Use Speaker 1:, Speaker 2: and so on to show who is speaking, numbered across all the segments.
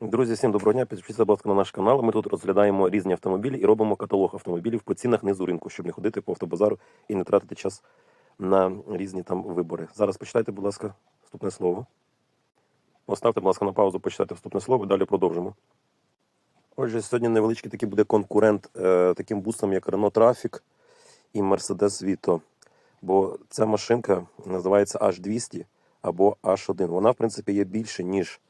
Speaker 1: Друзі, всім доброго дня. Підпишіться, будь ласка, на наш канал. Ми тут розглядаємо різні автомобілі і робимо каталог автомобілів по цінах низу ринку, щоб не ходити по автобазару і не тратити час на різні там вибори. Зараз почитайте, будь ласка, вступне слово. Поставте, будь ласка, на паузу, почитайте вступне слово, далі продовжимо. Отже, сьогодні невеличкий такий буде конкурент е, таким бусам, як Renault Traffic і Mercedes Vito. Бо ця машинка називається H200 або H1. Вона, в принципі, є більше, ніж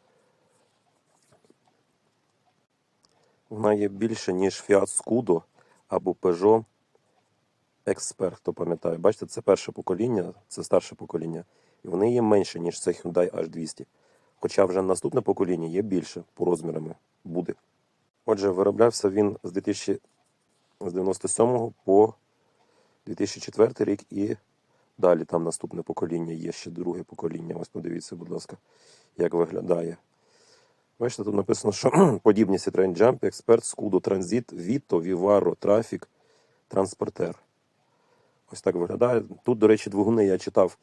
Speaker 1: Вона є більше, ніж Fiat Scudo або Peugeot Expert, хто пам'ятає. Бачите, це перше покоління, це старше покоління. І вони є менше, ніж це Hyundai H200. Хоча вже наступне покоління є більше по розмірами буде. Отже, вироблявся він з 1997 по 2004 рік і далі там наступне покоління є ще друге покоління. Ось подивіться, будь ласка, як виглядає. Бачите, тут написано, що подібні Citroen Jump, Expert, Scudo, Transit, Vito, Vivaro, Traffic, Transporter. Ось так виглядає. Тут, до речі, двигуни я читав.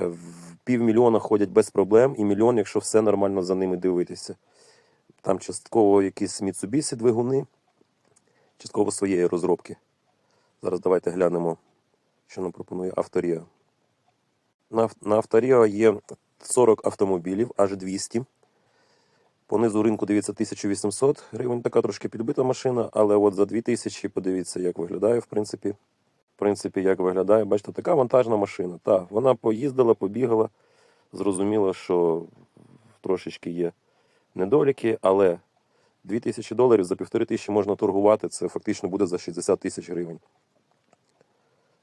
Speaker 1: е, В півмільйона ходять без проблем, і мільйон, якщо все нормально за ними дивитися. Там частково якісь Mitsubishi двигуни, частково своєї розробки. Зараз давайте глянемо, що нам пропонує Авторія. На Авторіо є 40 автомобілів, аж 200. По низу ринку дивіться 1800 гривень. Така трошки підбита машина, але от за 2000 подивіться, як виглядає, в принципі. В принципі, як виглядає. Бачите, така вантажна машина. Так, вона поїздила, побігала. Зрозуміло, що трошечки є недоліки, але 2000 доларів за півтори тисячі можна торгувати. Це фактично буде за 60 тисяч гривень.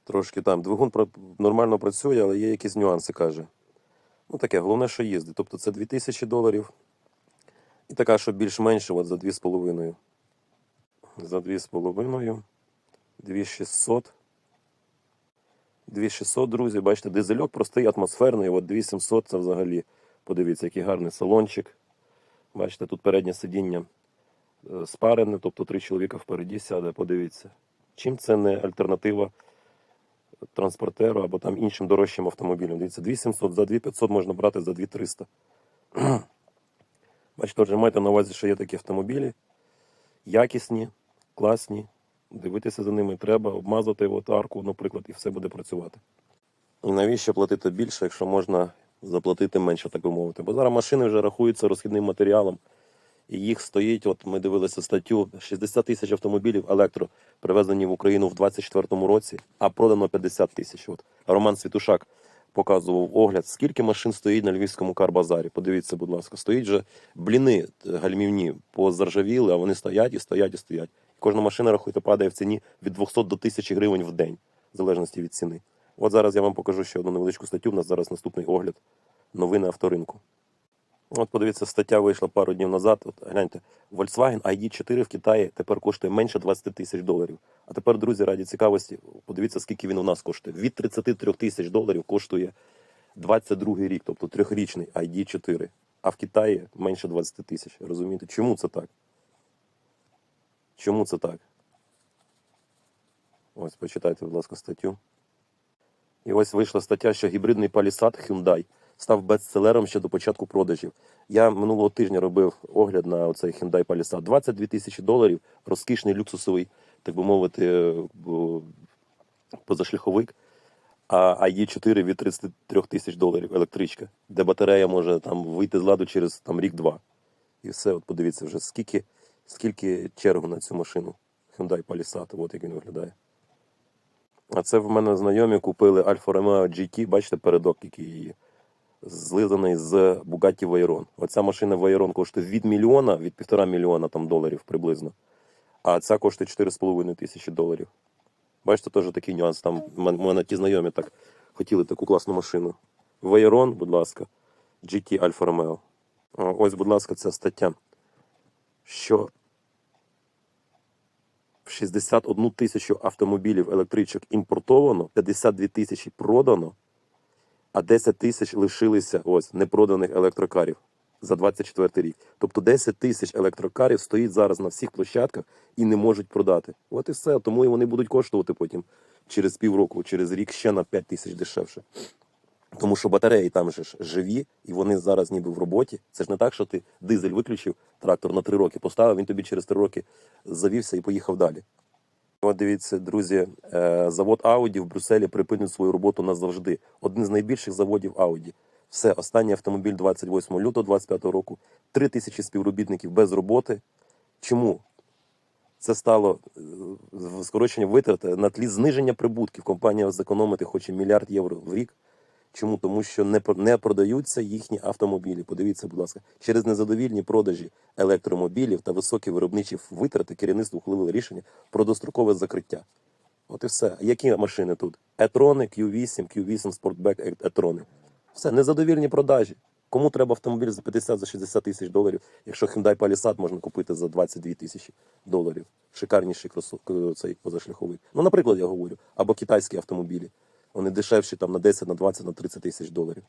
Speaker 1: Трошки там двигун нормально працює, але є якісь нюанси, каже. Ну таке, головне, що їздить. Тобто це 2000 доларів. І така, що більш-менше, от за 2,5. За 2,5. 2600. 2600, друзі, бачите, дизельок простий, атмосферний. От 2700 це взагалі. Подивіться, який гарний салончик. Бачите, тут переднє сидіння е, спарене, тобто три чоловіка впереді сяде, подивіться. Чим це не альтернатива транспортеру або там іншим дорожчим автомобілям? Дивіться, 2700, за 2500 можна брати за 2300. Бачите, отже, майте на увазі, що є такі автомобілі, якісні, класні. Дивитися за ними треба, обмазати от арку, наприклад, і все буде працювати. І навіщо платити більше, якщо можна заплатити менше, так би мовити? Бо зараз машини вже рахуються розхідним матеріалом, і їх стоїть, от ми дивилися статтю, 60 тисяч автомобілів електро привезені в Україну в 2024 році, а продано 50 тисяч. От Роман Світушак показував огляд, скільки машин стоїть на львівському карбазарі. Подивіться, будь ласка, стоїть же бліни е, гальмівні позаржавіли, а вони стоять і стоять і стоять. Кожна машина, рахуйте, падає в ціні від 200 до 1000 гривень в день, в залежності від ціни. От зараз я вам покажу ще одну невеличку статтю. У нас зараз наступний огляд новини авторинку. От подивіться, стаття вийшла пару днів назад. От гляньте, Volkswagen ID4 в Китаї тепер коштує менше 20 тисяч доларів. А тепер, друзі, раді цікавості, подивіться, скільки він у нас коштує. Від 33 тисяч доларів коштує 22 рік, тобто трьохрічний ID4. А в Китаї менше 20 тисяч. Розумієте? Чому це так? Чому це так? Ось почитайте, будь ласка, статтю. І ось вийшла стаття, що гібридний Palisade Hyundai став бестселером ще до початку продажів. Я минулого тижня робив огляд на оцей Hyundai Palisade. 22 тисячі доларів, розкішний люксусовий, так би мовити, е, позашляховик. А ID4 від 33 тисяч доларів електричка, де батарея може там вийти з ладу через там рік-два. І все, от подивіться вже, скільки, скільки чергу на цю машину. Hyundai Palisade, от як він виглядає. А це в мене знайомі купили Alfa Romeo GT, бачите, передок, який її злизаний з Bugatti Veyron. Оця машина Veyron коштує від мільйона, від півтора мільйона там, доларів приблизно. А ця коштує 4,5 тисячі доларів. Бачите, теж такий нюанс. Там в мене, ті знайомі так хотіли таку класну машину. Veyron, будь ласка, GT Alfa Romeo. Ось, будь ласка, ця стаття. Що в 61 тисячу автомобілів електричок імпортовано, 52 тисячі продано, а 10 тисяч лишилися ось непроданих електрокарів за 24 рік. Тобто 10 тисяч електрокарів стоїть зараз на всіх площадках і не можуть продати. От і все. Тому і вони будуть коштувати потім через півроку, через рік ще на 5 тисяч дешевше. Тому що батареї там же ж живі, і вони зараз ніби в роботі. Це ж не так, що ти дизель виключив, трактор на три роки поставив, він тобі через три роки завівся і поїхав далі. От дивіться, друзі, е, завод Ауді в Брюсселі припинив свою роботу назавжди. Один з найбільших заводів Ауді. Все, останній автомобіль 28 лютого 25 року. Три тисячі співробітників без роботи. Чому? Це стало е, скорочення витрат на тлі зниження прибутків. Компанія зекономити хоче мільярд євро в рік. Чому? Тому що не, не продаються їхні автомобілі. Подивіться, будь ласка, через незадовільні продажі електромобілів та високі виробничі витрати керівництво ухвалило рішення про дострокове закриття. От і все. Які машини тут? Етрони, Q8, Q8 Sportback Етрони. Все, незадовільні продажі. Кому треба автомобіль за 50 за 60 тисяч доларів, якщо Hyundai Palisade можна купити за 22 тисячі доларів. Шикарніший кросов... цей позашляховий. Ну, наприклад, я говорю, або китайські автомобілі. Вони дешевші там на 10, на 20, на 30 тисяч доларів.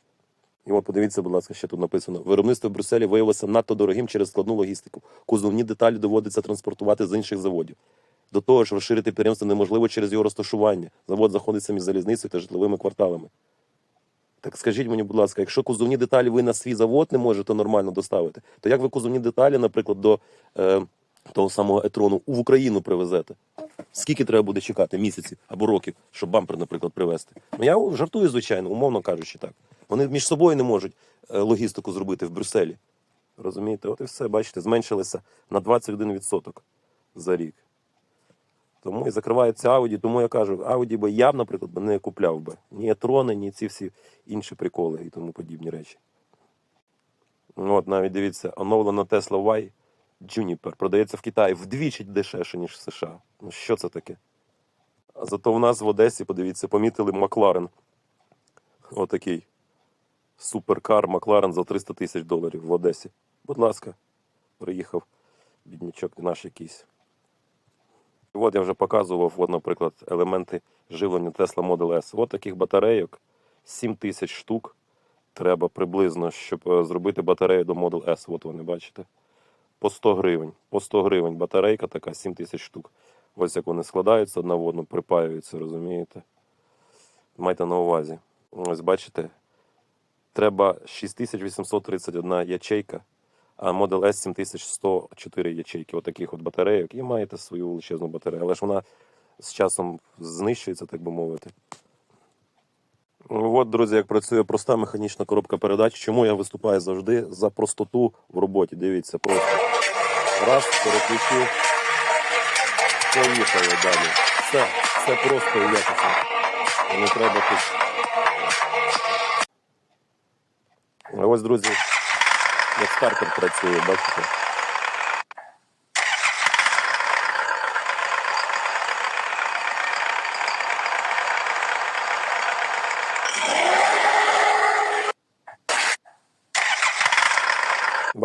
Speaker 1: І от подивіться, будь ласка, що тут написано. Виробництво в Брюсселі виявилося надто дорогим через складну логістику. Кузовні деталі доводиться транспортувати з інших заводів. До того ж, розширити підприємство неможливо через його розташування. Завод знаходиться між залізницею та житловими кварталами. Так скажіть мені, будь ласка, якщо кузовні деталі ви на свій завод не можете нормально доставити, то як ви кузовні деталі, наприклад, до е, того самого етрону в Україну привезете? Скільки треба буде чекати місяців або років, щоб бампер, наприклад, привезти? Ну я жартую, звичайно, умовно кажучи, так. Вони між собою не можуть е, логістику зробити в Брюсселі. Розумієте? От і все, бачите, зменшилися на 21% за рік. Тому і закривається Audi. Тому я кажу, Audi би я наприклад, не купляв би. Ні трони, ні ці всі інші приколи і тому подібні речі. Ну, От навіть дивіться, оновлена Tesla Y Juniper продається в Китаї вдвічі дешевше, ніж в США. Ну що це таке? Зато в нас в Одесі, подивіться, помітили Макларен. Отакий суперкар Макларен за 300 тисяч доларів в Одесі. Будь ласка, приїхав біднячок наш якийсь. І От я вже показував, от, наприклад, елементи живлення Tesla Model S. От таких батарейок 7 тисяч штук треба приблизно, щоб е, зробити батарею до Model S. От вони бачите. По 100 гривень. По 100 гривень батарейка така 7 тисяч штук. Ось як вони складаються одна в одну, припаюються, розумієте? Майте на увазі. Ось бачите, треба 6831 ячейка, а Model S 7104 ячейки, отаких от батарейок, і маєте свою величезну батарею. Але ж вона з часом знищується, так би мовити. От, друзі, як працює проста механічна коробка передач. Чому я виступаю завжди за простоту в роботі? Дивіться, просто раз, переключив, поїхали далі. Все, все просто і якісно. Не треба тут. Ось, друзі, як стартер працює, бачите?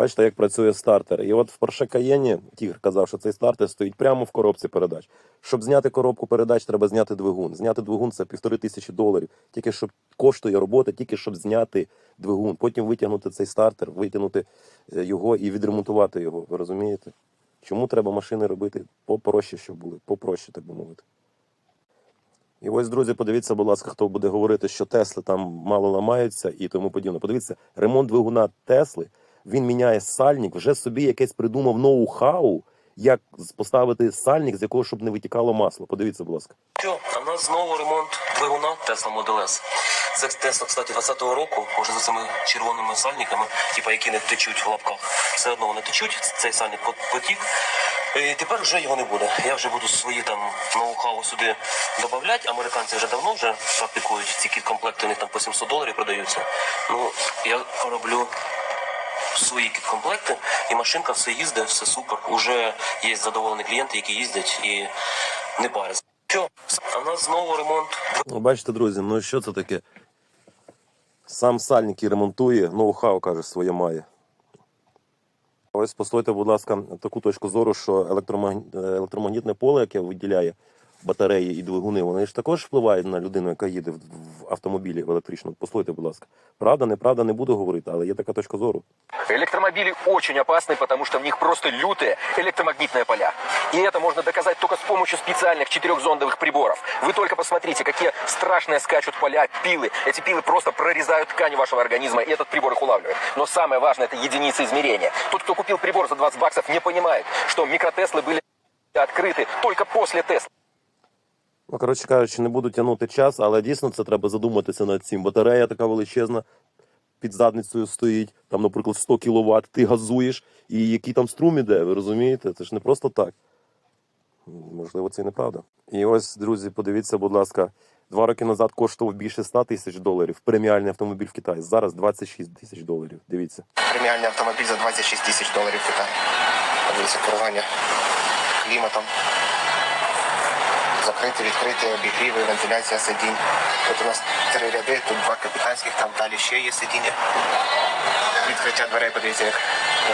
Speaker 1: Бачите, як працює стартер. І от в Porsche Cayenne Тігр казав, що цей стартер стоїть прямо в коробці передач. Щоб зняти коробку передач, треба зняти двигун. Зняти двигун це півтори тисячі доларів. Тільки щоб коштує робота, тільки щоб зняти двигун. Потім витягнути цей стартер, витягнути е, його і відремонтувати його. Ви розумієте? Чому треба машини робити попроще, щоб були, попроще, так би мовити. І ось, друзі, подивіться, будь ласка, хто буде говорити, що Тесли там мало ламаються і тому подібне. Подивіться, ремонт двигуна Тесли, він міняє сальник, вже собі якесь придумав ноу-хау, як поставити сальник, з якого щоб не витікало масло. Подивіться, будь ласка.
Speaker 2: В нас знову ремонт двигуна Tesla Model S. Це Tesla, кстати, 20-го року, може за цими червоними сальниками, типу, які не течуть в лапках. Все одно вони течуть, цей сальник потік. І тепер вже його не буде. Я вже буду свої там ноу-хау сюди додавати. Американці вже давно вже практикують ці кіт-комплекти, у них там по 700 доларів продаються. Ну, я роблю свої кіт-комплекти, і машинка все їздить, все супер. Уже є задоволені клієнти, які їздять і не паряться. Що, а в нас знову ремонт
Speaker 1: Ну, бачите, друзі, ну що це таке? Сам сальник і ремонтує, ноу-хау, каже, своє має. Ось послухайте, будь ласка, таку точку зору, що е, електромагнітне поле, яке виділяє батареї і двигуни, вони ж також впливають на людину, яка їде в, в автомобілі в електричному. Послухайте, будь ласка. Правда, неправда, не буду говорити, але є така точка зору.
Speaker 3: Электромобили очень опасны, потому что в них просто лютые электромагнитные поля. И это можно доказать только с помощью специальных четырехзондовых приборов. Вы только посмотрите, какие страшные скачут поля, пилы. Эти пилы просто прорезают ткань вашего организма, и этот прибор их улавливает. Но самое важное – это единицы измерения. Тот, кто купил прибор за 20 баксов, не понимает, что микротеслы были открыты только после Тесла.
Speaker 1: Ну, коротше кажучи, не буду тягнути час, але дійсно це треба задуматися над цим. Батарея така величезна, під задницею стоїть, там, наприклад, 100 кВт, ти газуєш, і який там струм іде, ви розумієте? Це ж не просто так. Можливо, це і неправда. І ось, друзі, подивіться, будь ласка, два роки назад коштував більше 100 тисяч доларів преміальний автомобіль в Китаї. Зараз 26 тисяч доларів. Дивіться.
Speaker 4: преміальний автомобіль за 26 тисяч доларів в Китаї. Подивіться, керування кліматом. Закриті, відкриті, обігріви, вентиляція сидінь. Тут у нас три ряди, тут два капітанських, там далі ще є сидіння. Відкриття дверей, подивіться, як,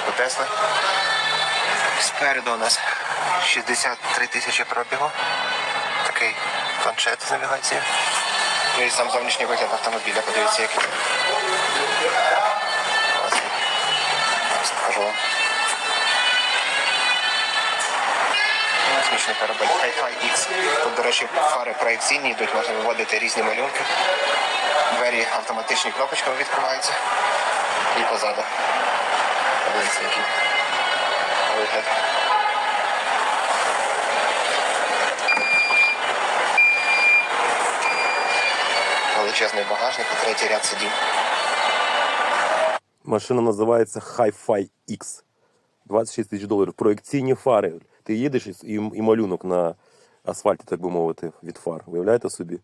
Speaker 4: у Тесли. Спереду у нас 63 тисячі пробігу. Такий планшет з навігацією. Ну і сам зовнішній вигляд автомобіля, подивіться, який. Космічний корабель Hi-Fi X. Тут, до речі, фари проекційні йдуть, можна виводити різні малюнки. Двері автоматичні кнопочками відкриваються. І позаду. Вигляд. Величезний багажник і третій ряд сидінь.
Speaker 1: Машина називається Hi-Fi X. 26 тисяч доларів. Проекційні фари. Ти їдеш і, і малюнок на асфальті, так би мовити, від фар. Виявляєте собі?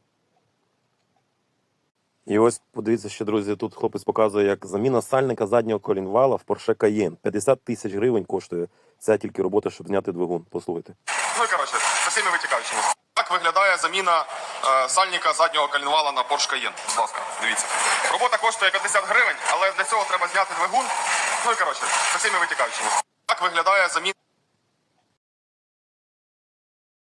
Speaker 1: І ось подивіться ще, друзі, тут хлопець показує, як заміна сальника заднього колінвала в Porsche Cayenne. 50 тисяч гривень коштує ця тільки робота, щоб зняти двигун. Послухайте.
Speaker 5: Ну і коротше, з усіми витікаючими. Так виглядає заміна е, сальника заднього коленвала на Porsche Cayenne. Будь ласка, дивіться. Робота коштує 50 гривень, але для цього треба зняти двигун. Ну і коротше, з усіми витікаючими. Так виглядає заміна.